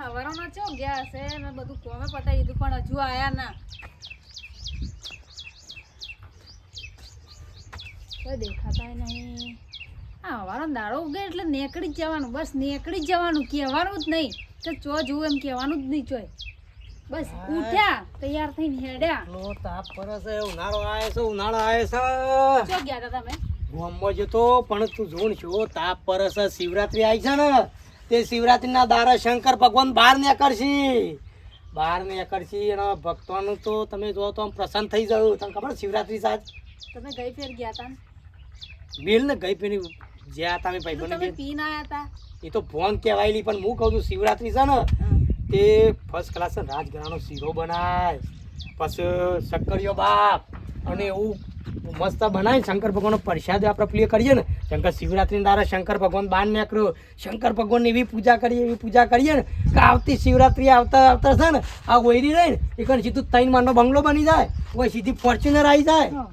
હવારોનો ચો ગયા હશે મેં બધું કોમે પતાવી દીધું પણ હજુ આયા ના. કોઈ દેખાતાય નહીં. આ હવારો દાડો ઉગે એટલે નેકળી જ જવાનું બસ નેકળી જ જવાનું કહેવાનું જ નહીં. કે ચો જોવું એમ કહેવાનું જ નહીં ચોય. બસ ઉઠ્યા તૈયાર થઈને હેડ્યા. લો તાપ છે ઉનાળો આવે છે ઉનાળો આવે છે. ચો ગયા હતા તમે? ગામમાં જતો પણ તું જોણ છો તાપ છે શિવરાત્રી આવી છે ને. તે શિવરાત્રીના દારા શંકર ભગવાન બહાર નીકળશી બહાર નીકળશી અને ભક્તોનું તો તમે જો તો આમ પ્રસન્ન થઈ જવું તમને ખબર શિવરાત્રી સાજ? તમે ગઈ ફેર ગયા હતા બિલ ને ગઈ પેલી જ્યાં હતા અમે ભાઈ તમે પીને આયા હતા એ તો ભોંગ કહેવાયેલી પણ હું કહું છું શિવરાત્રી છે ને તે ફર્સ્ટ ક્લાસ રાજગરાનો શીરો બનાય પછી શક્કરિયો બાપ અને એવું મસ્ત બનાવીને શંકર ભગવાનનો પ્રસાદ આપણે પ્લે કરીએ ને શંકર શિવરાત્રી દ્વારા શંકર ભગવાન બાર નીકળ્યો શંકર ભગવાનની એવી પૂજા કરીએ એવી પૂજા કરીએ ને કે આવતી શિવરાત્રિ આવતા આવતા છે ને આ ઓયરી રહી ને એક સીધું ત્રણ માળનો બંગલો બની જાય ઓય સીધી ફોર્ચ્યુનર આવી જાય.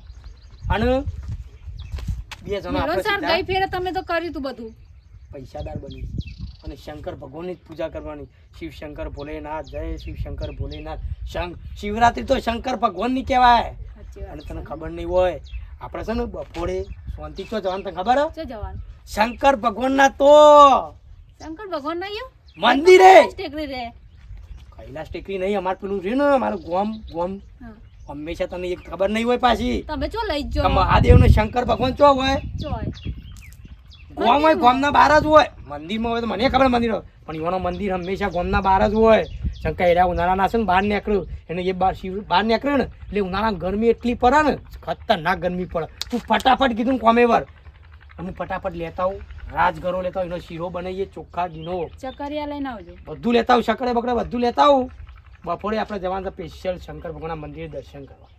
અને બે જણા સર ગઈ ફેરે તમે તો કર્યું હતું બધું. પૈસાદાર બની અને શંકર ભગવાનની જ પૂજા કરવાની. શિવ શંકર ભોલેનાથ જય શિવ શંકર ભોલેનાથ. શંક શિવરાત્રી તો શંકર ભગવાનની કહેવાય. અને તને ખબર નહીં હોય આપણે છે ને બપોરે શાંતિ છો જવાનું તને ખબર છે? ચો જવાનું. શંકર ભગવાનના તો. શંકર ભગવાન ના મંદિર. ટેકરી રે. કૈલાસ ટેકરી નહીં અમાર પેલું છે ને અમારું ગોમ ગોમ. હંમેશા તને એક ખબર નહીં હોય પાછી. તમે ચો લઈ જ મહાદેવ ને શંકર ભગવાન ચો હોય? ચોય ગોમ હોય ગોમના બહાર જ હોય. મંદિરમાં હોય તો મને ખબર મંદિર પણ ઈવાનો મંદિર હંમેશા ગોમના બહાર જ હોય. શંકર એરા ઉનાળાના છે ને બહાર નીકળ્યું એને એ બહાર શિવ બહાર નીકળ્યો ને એટલે ઉનાળા ગરમી એટલી પડે ને ખતરનાક ગરમી પડે. તું ફટાફટ કીધું કોમે કોમેવર હું ફટાફટ લેતા આવું રાજગરો લેતા આવું એનો શીરો બનાવીએ ચોખ્ખા ઘીનો ચકરિયા લઈને આવજો. બધું લેતા આવું શકડે બકડે બધું લેતા આવું. બપોરે આપણે જવાનું સ્પેશિયલ શંકર ભગવાનના મંદિરે દર્શન કરવા.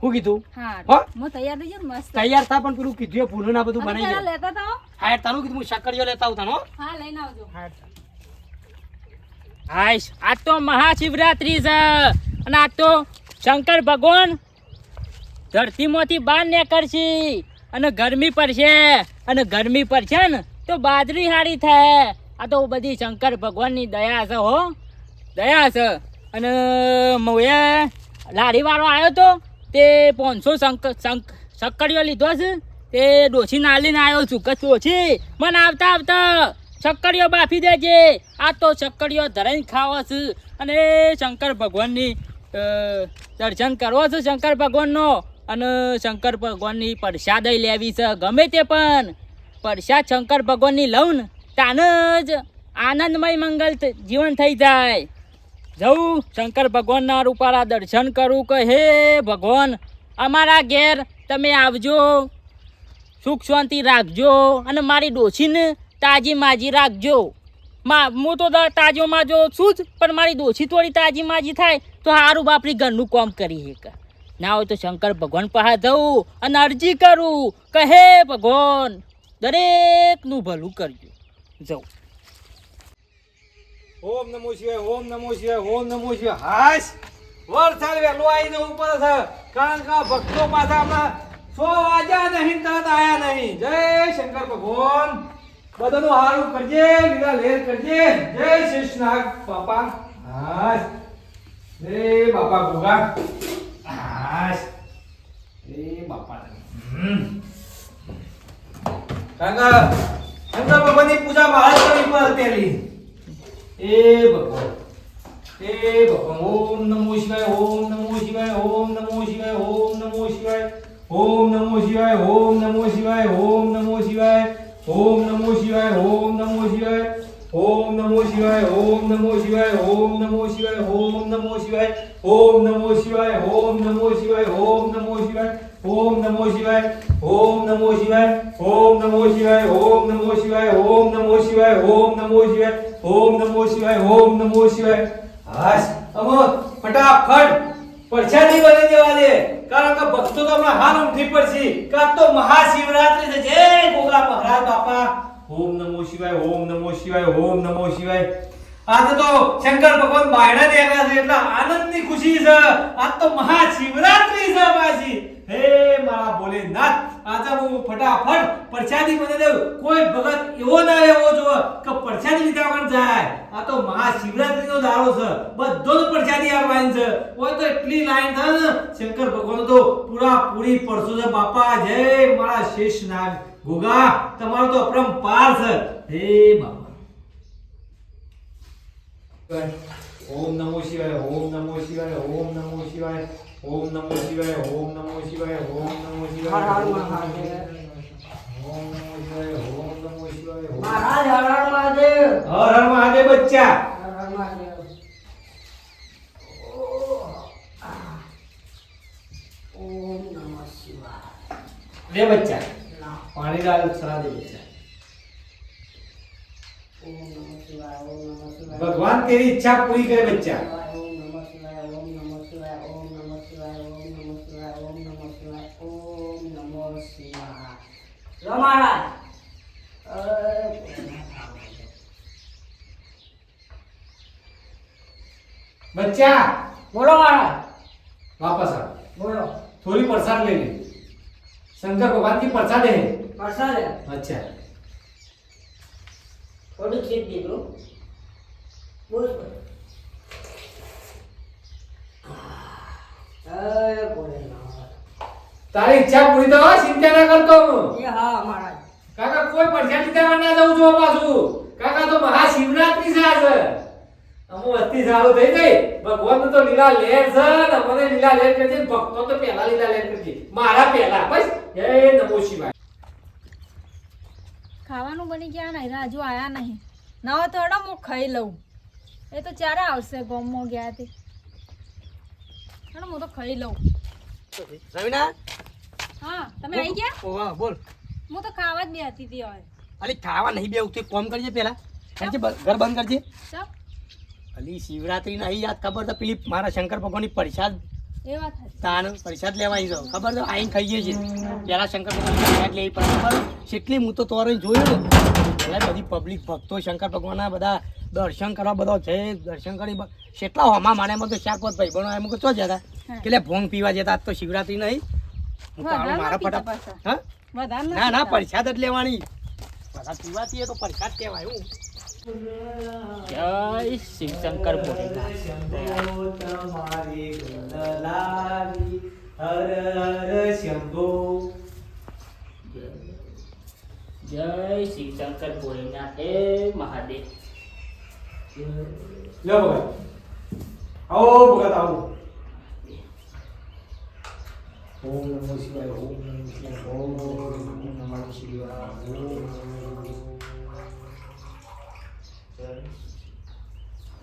શું કીધું? હા હો? હું તૈયાર થઈ જાઉં મસ્ત. તૈયાર થા પણ પેલું કીધું એ ના બધું બનાવી દે. લેતા તો હા તારું કીધું હું શકડીઓ લેતા આવું તાનો હા લઈને આવજો. હાઈશ આજ તો મહાશિવરાત્રી છે. અને આજ તો શંકર ભગવાન ધરતીમાંથી બહાર નીકળશે. અને ગરમી પડશે. અને ગરમી પડશે ને તો બાજરી હારી થાય. આ તો બધી શંકર ભગવાનની દયા છે હો. દયા છે. અને મોએ લારીવાળો આવ્યો તો તે પાંચસો શંક લીધો છે. તે ડોસી નાલીને આવ્યો છું કે ડોસી મને આવતા આવતા સક્કડીઓ બાફી દેજે. આ તો સક્કડીઓ ધરાઈને ખાવો છે. અને શંકર ભગવાનની દર્શન કરવો છે શંકર ભગવાનનો. અને શંકર ભગવાનની પ્રસાદ લેવી છે. ગમે તે પણ. પ્રસાદ શંકર ભગવાનની લઉં ને, તાને જ આનંદમય મંગલ જીવન થઈ જાય. જવું? શંકર ભગવાનના રૂપાળા દર્શન કરું કે હે ભગવાન? અમારા ઘેર તમે આવજો, સુખ શાંતિ રાખજો અને મારી ડોશીને તાજી માજી રાખજો. મા, હું તો તાજો માજો છું જ, પણ મારી ડોશી થોડી તાજી માજી થાય તો સારું બાપરી ઘરનું કામ કરી હે ના હોય તો શંકર ભગવાન પાસે જવું અને અરજી કરું કહે ભગવાન, દરેકનું ભલું કરજો. જવું. ઓમ નમો શિવાય, ઓમ નમો શિવાય, ઓમ નમો શિવાય. હાશ! વરસાદ વહેલો આવી જવું પડે છે. કારણ કે ભક્તો પાછા હમણાં સો વાજા નહીં, તરત આયા નહીં. જય શંકર ભગવાન. બધાનું હારું કરજે વિના લેર કરજે. જય શેષનાગ બાપા, હાશ! જય બાપા ગોગા હાશ! હે બાપા. હમ. કે શંકર ભગવાનની પૂજા મહારાજ કરવી પડે પહેલી. એ ભગવાન એ ભગવાન ઓમ નમો શિવાય ઓમ નમો શિવાય ઓમ નમો શિવાય ઓમ નમો શિવાય ઓમ નમો શિવાય ઓમ નમો શિવાય ઓમ નમો શિવાય ઓમ નમો શિવાય ઓમ નમો શિવાય ઓમ નમો શિવાય ઓમ નમો શિવાય ઓમ નમો શિવાય ઓમ નમો શિવાય ઓમ નમો શિવાય ઓમ નમો શિવાય ઓમ નમો શિવાય ઓમ નમો શિવાય ઓમ નમો શિવાય ઓમ નમો શિવાય ઓમ નમો શિવાય ઓમ નમો શિવાય ઓમ નમો શિવાય ઓમ નમો શિવાય ઓમ નમો શિવાય હાશ અમો ફટાફટ પરછાદી બની દેવા દે કારણ કે ભક્તો તો હમણાં હાલ ઉઠી પડશે કાં તો મહાશિવરાત્રી છે જય ગોગા મહારાજ બાપા ઓમ નમો શિવાય ઓમ નમો શિવાય ઓમ નમો શિવાય આજે તો શંકર ભગવાન બાયણા દેખાયા છે એટલે આનંદની ખુશી છે આજ તો મહાશિવરાત્રી છે પાછી હે મારા ભોલેનાથ, આજે હું ફટાફટ પરસાદી મને દઉં. કોઈ ભગત એવો ના એવો જો કે પરસાદી લીધા પણ જાય. આ તો મહાશિવરાત્રીનો દારો છે. બધો જ પરસાદી આવવાની છે. ઓય તો એટલી લાઈન થાય ને, શંકર ભગવાન તો પૂરા પૂરી પરસો છે. બાપા, જય મારા શેષ નાગ. ગોગા, તમારો તો અપરંપાર છે. હે બાપા. ઓમ નમો શિવાય ઓમ નમો શિવાય ઓમ નમો શિવાય ઓમ નમો શિવાય ઓમ નમો શિવાય ઓમ નમો શિવાય હર હર ઓમ મહાદેવ. નમો શિવાય ઓમ નમો શિવાય મહારાજ હર હર મહાદેવ હર હર મહાદેવ બચ્ચા હર હર મહાદેવ ઓમ નમઃ શિવાય લે બચ્ચા પાણી ડાલ સરા દે બચ્ચા ઓમ નમઃ શિવાય ઓમ નમઃ શિવાય ભગવાન તેરી ઈચ્છા પૂરી કરે બચ્ચા ઓમ નમઃ શિવાય ઓમ નમઃ શિવાય ઓમ નમઃ શિવાય ઓમ નમઃ શિવાય ઓમ નમઃ શિવાય ઓમ નમઃ શિવાય લો મહારાજ બચ્ચા બોલો મહારાજ વાપસ આવ બોલો થોડી પ્રસાદ લઈ લે શંકર ભગવાન की प्रसाद है પ્રસાદ अच्छा થોડી ચીજ દીધું બોલ તારી ઈચ્છા પૂરી તો ચિંતા ના કરતો હું. એ હા મહારાજ કાકા કોઈ પરસાદ લીધા ના જવું છું પાછું કાકા તો મહાશિવરાત્રી છે આજે. અમુ અતિ સારું થઈ ગઈ. ભગવાન તો લીલા લેર છે ને મને લીલા લેર કરજે ભક્તો તો પહેલા લીલા લેર કરજે મારા પહેલા બસ. હે નમો શિવાય. ખાવાનું બની ગયા નહીં ને હજુ આયા નહીં. ના હોય તો હેડો હું ખાઈ લઉં. એ તો ચારે આવશે ગોમમાં ગયા તે. હેડો હું તો ખાઈ લઉં. રવિના? હા તમે આવી ગયા? ઓવા બોલ. હું તો ખાવા જ બે હતી હવે. અલી ખાવા નહીં બે ઉઠી કોમ કરજે પેલા. કરજે ઘર બંધ કરજે. ચાલ અલી શિવરાત્રી નહીં યાદ ખબર તો પેલી મારા શંકર ભગવાનની પ્રસાદ વાત હતી તાન લેવા આવી ખબર તો આઈને ખાઈએ છીએ પેલા શંકર ભગવાન પ્રસાદ લેવી પડે ખબર કેટલી હું તો તોરે જોયું બધી પબ્લિક ભક્તો શંકર ભગવાનના બધા દર્શન કરવા બધો છે. દર્શન કરી કેટલા હોમા માને એમાં તો શાકવત ભાઈ. બનો એમ ચો જતા. એટલે ભોંગ પીવા જતા? આજ તો શિવરાત્રી નહીં. તો મારા ના ફટાફટ હા? ના ના. પ્રસાદ જ લેવાની. તો પ્રસાદ કહેવાય હું. જય શિવ શંકર જય શિવ શંકર ભોલેનાથ હે મહાદેવ લો ભગત આવો ભગત આવો ઓમ નમો શિવાય ઓમ નમો શિવાય ઓમ નમો શિવાય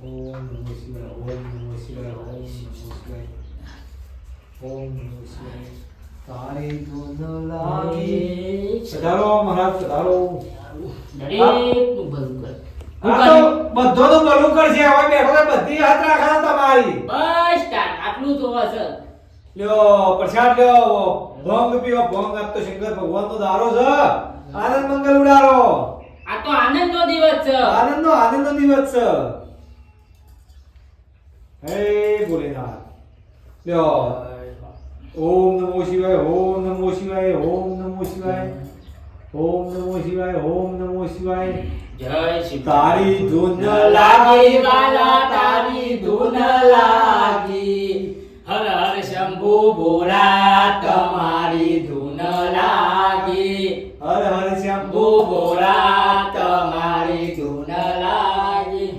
ઓમ નમો શિવાય ઓમ નમો શિવાય ઓમ નમો શિવાય ઓમ નમો શિવાય તારી ધૂન લાગી. પધારો મહારાજ પધારો દરેકનું ભલું કર. હું તો? ભલું કરશે હવે બેઠો બધી હાથ રાખા તમારી. બસ તાર આટલું તો હશે લ્યો પ્રસાદ લ્યો ભોંગ પીવો ભોંગ આપ શંકર ભગવાન નો દારો છે. આનંદ મંગલ ઉડારો આ તો આનંદનો દિવસ છે. આનંદ નો આનંદ નો દિવસ છે. હે ભોલેનાથ. લ્યો ઓમ નમો શિવાય ઓમ નમો શિવાય ઓમ નમો શિવાય ઓમ નમો શિવાય ઓમ નમો શિવાય. જય શિવ તારી ધૂન લાગી વાલા તારી ધૂન લાગી. હર હર શંભુ ભોળા તમારી ધૂન લાગી. હર હર શંભુ ભોળા તમારી ધૂન લાગી.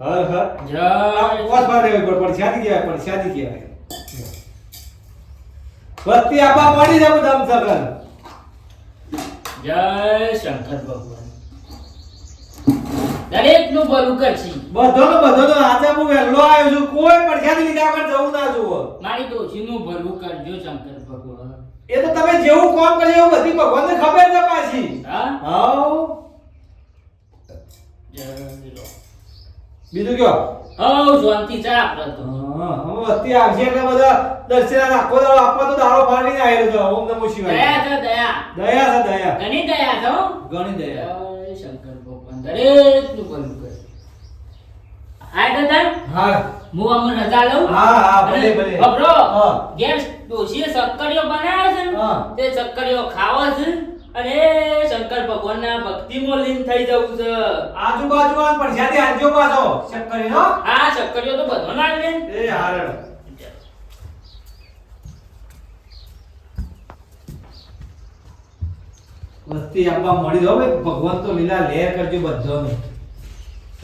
હર હર. જય બારે પરસાદી કહેવાય પરસાદી કહેવાય. વસ્તી આપા પડી જવું ધમ સગન જય શંકર ભગવાન. દરેકનું ભલું કરશી. ભધો તો આજે હું વહેલો આવ્યો છું. કોઈ પરસાદી લીધા વગર જવું ના જુઓ. મારી ડોશીનું ભલું કરજો શંકર ભગવાન. એ તો તમે જેવું કામ કર્યું એવું બધી ભગવાનને ખબર છે પાછી. હા? હા બીજું કયો? હવ શાંતિ છે આપણે તો. હા હવે વસ્તી આવશે એટલે બધા દર્શન આખો દાડો આપવા તો દાડો ફાડીને આવેલો છે. ઓમ નમો શિવાય. દયા છે દયા. દયા છે દયા. ઘણી દયા છે ઘણી દયા. શંકર ભગવાન. દરેકનું ભલું કરે. હાય દાદા. હા. હું અમને રજા લઉં? હા, હા, ભલે, ભલે. ભભરો, હા. ડોશીએ બનાવ્યો છે હા. તે શક્કરીઓ ખાવા છે. અને એ શંકર ભગવાનના ભક્તિમાં લીન થઈ જવું છે. આજુબાજુ આ પરસાદી આજો પાછો શક્કરી નો હા શક્કરીઓ તો બધો ના લે એ હારણ વસ્તી આપવા મળી દો ભગવાન તો લીલા લેર કરજો બધાનું.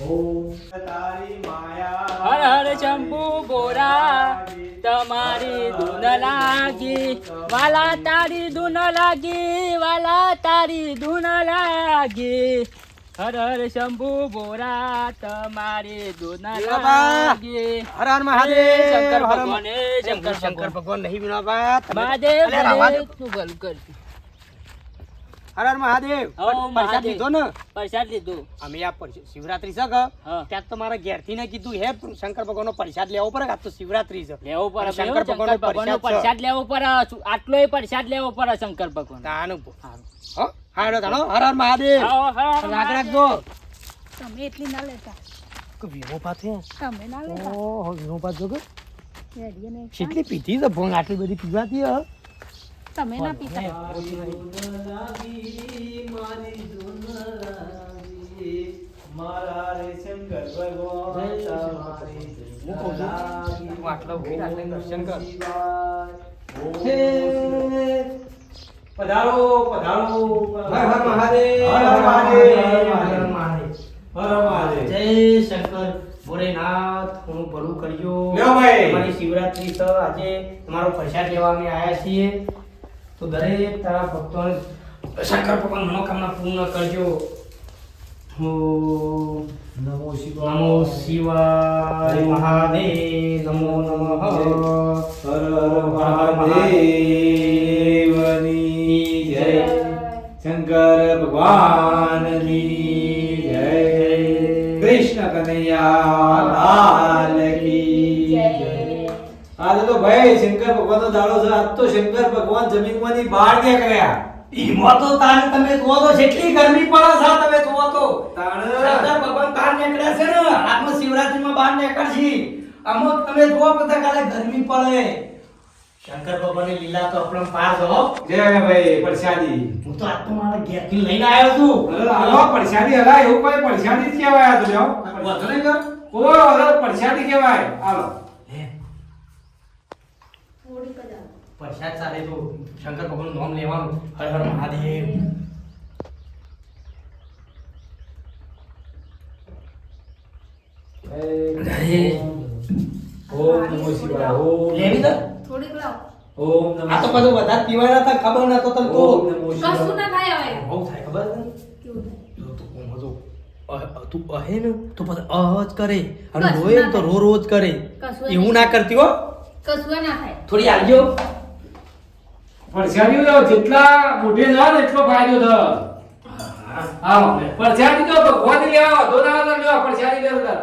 તારી માયા હર હર શંભુ ગોરા તમારી ધૂન લાગી વાલા તારી ધૂન લાગી વાલા તારી ધૂન લાગી. હર હર શંભુ બોરા તમારી ધૂન લાગી. હર હર મહાદેવ શંકર ભગવાન શંકર શંકર ભગવાન. નહીં વિનોબા મહાદેવ તું ભલું કરજે. હર હર મહાદેવ. ઓ, પ્રસાદ લીધો ને? પ્રસાદ લીધું. અમે આ શિવરાત્રી છે ત્યાં તો મારા ઘેરથી ને કીધું હે શંકર ભગવાનનો પ્રસાદ લેવો પડે આ તો શિવરાત્રી છે? લેવો પડે શંકર ભગવાન ભગવાનનો પ્રસાદ લેવો પડે આટલોય પ્રસાદ લેવો પડે શંકર ભગવાન તાનું હો. હાડો તાણો હર હર મહાદેવ. રાગ રાખજો. તમે એટલી ના લેતા. કે વિનોબા છે તમે ના લેતા. જો કે રેડીએ ને. એક કેટલી પીધી છે ભોંગ? આટલી બધી પીવાતી હે? તમે ના પીતા મારા રે શંકર ભગવાન તમારી હું કહું છું, તું આટલા ઊભી રાખ દર્શન કર. પધારો પધારો હર હર મહાદેવ હર હર મહાદેવ હર હર મહાદેવ હર હર મહાદેવ જય શંકર ભોલેનાથ હું ભલું કરજો લ્યો ભાઈ. તમારી શિવરાત્રી તો આજે તમારો પ્રસાદ લેવા અમે આવ્યા છીએ તો દરેક તારા ભક્તોને શંકર ભગવાન મનોકામના પૂર્ણ કરજો. નમો શિવાય. નમો શિવાય મહાદેવ. નમો નમઃ. હર હર મહાદેવની જય. શંકર ભગવાનની જય. કૃષ્ણ કનૈયા ભાઈ શંકર ભગવાનનો દાડો છે. આજ તો શંકર ભગવાન જમીનમાંથી બહાર નીકળ્યા ઈમાં તો તાને તમે જુઓ તો જેટલી ગરમી પડે છે તમે જુઓ તો. શંકર ભગવાન બહાર નીકળ્યા છે ને. આત્મ શિવરાત્રીમાં બહાર નીકળશી અમુક તમે જુઓ બધા કાલે ગરમી પડે. શંકર ભગવાનની લીલા તો આપણે પાર જો જય ભાઈ પરસાદી. હું તો આજ તો મારા ઘેરથી લઈને આવ્યો છું. હાલો પરસાદી હલા એવું કોઈ પરસાદી જ કહેવાય આ તો લ્યો વાંધો નહીં કર. ઓ હલો પરસાદી કહેવાય. હાલો હે, થોડીક પ્રસાદ સાથે તો શંકર ભગવાનનું નામ લેવાનું. હર હર મહાદેવ. ઓમ નમો શિવાય ઓમ લેવી તો? થોડીક લાવો. ઓમ નમો આ તો બધું વધારે પીવાના હતા ખબર નતો તને તો. કશું ના થાય હવે. બહુ થાય ખબર છે કેવું થાય? જો તું કોમ હતો અ- અ- તું અહે ને તો પછી અહ જ કરે. અને રોય તો રો રો કરે. એવું ના કરતી હો. કશું ના થાય. થોડી આવજો પ્રસાદી તો જેટલા મોઢે જાવ ને એટલો ફાયદો થયો. હા પ્રસાદી તો ભગવાન લેવા તો ના તો લેવા પ્રસાદી લેવા તાર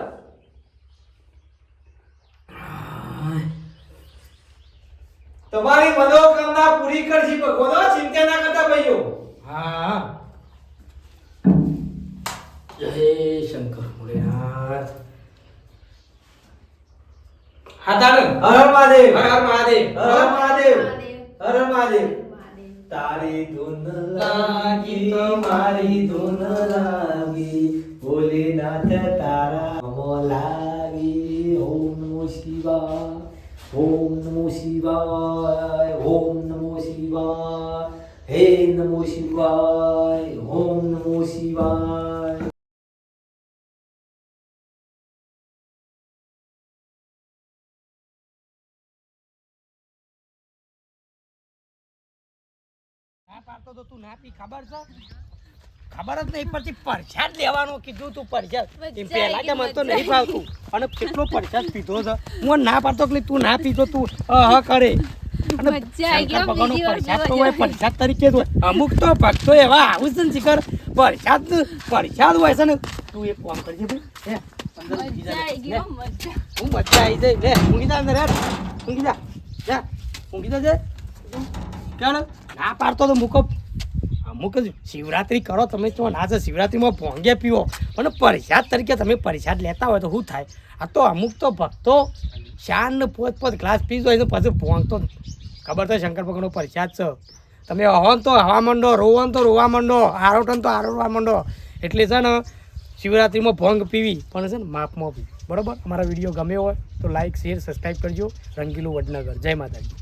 તમારી મનોકામના પૂરી કરશી ભગવાન. ચિંતા ના કરતા ભાઈઓ. હા. જય શંકર મુરેનાથ હા હર મહાદેવ. હર મહાદેવ. હર મહાદેવ. મહાદેવ. હર હર મહાદેવ મહાદેવ. તારી ધૂન લાગી લાગી મારી ધૂન લાગી ભોલેનાથ તારા નમો લાગી ઓમ નમો શિવાય ઓમ નમો શિવાય ઓમ નમો શિવાય હે પાડતો તો તું ના પી ખબર છે? ખબર જ નહીં પડતી પરસાદ લેવાનો કીધું તું પરસાદ. પહેલા કે મને તો નહીં ભાવતું. અને કેટલો પરસાદ પીધો છે. હું ના પાડતો કે તું ના પીતો તું અહ કરે. પરસાદ હોય જેવાય. પરસાદ તરીકે જ હોય. અમુક તો ભક્તો એવા આવું છે ને શિખર પરસાદ પરસાદ હોય છે ને. તું એક કામ કરજે ભાઈ. હે, મજા આવી હો. હું જાય લે ઊંઘી જા અંદર હેડ. ઊંઘી જા. જા. ઊંઘી જા જે ના પાડતો તો મૂકો. અમુક જ શિવરાત્રી કરો, તમે તો ના છે શિવરાત્રીમાં ભોંગે પીવો. અને પ્રસાદ તરીકે તમે પ્રસાદ લેતા હોય તો શું થાય? આ તો અમુક તો ભક્તો શાન પોત પોત ગ્લાસ પી તો પછી ભોંગ તો ખબર તો શંકર ભગવાનનો પ્રસાદ છે. તમે હો તો હવા માંડો, રોવન તો રોવા માંડો, આરોટન તો આરોટવા માંડો. એટલે છે ને શિવરાત્રિમાં ભોંગ પીવી, પણ છે ને માપમાં પીવી. બરાબર? અમારા વીડિયો ગમ્યો હોય તો લાઈક શેર સબસ્ક્રાઈબ કરજો. રંગીલું વડનગર. જય માતાજી.